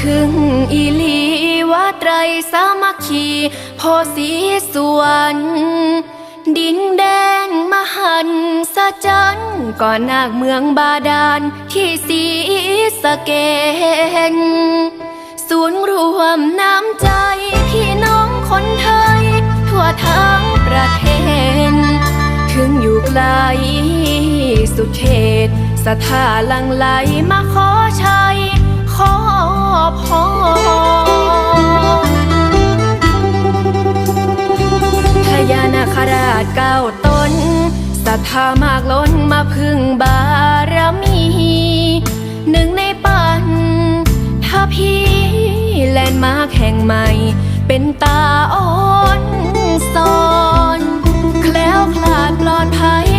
ถึงอีลีว่าไตรสามัคคีโพสีสวรรค์ดินแดนมหันสะจันก่อนนาคเมืองบาดาลที่สีสะเกนศูนย์รวมน้ำใจพี่น้องคนไทย ทั่วทั้งประเทศ ถึงอยู่ไกลสุดเขตสถาลังไหลมาขอชัย นาคราชเก้าตนศรัทธามากล้นมาพึ่งบารมี หนึ่งในปันถ้าพี่แลนด์มาร์คแห่งใหม่ เป็นตาอ่อนสอน แคล้วคลาดปลอดภัย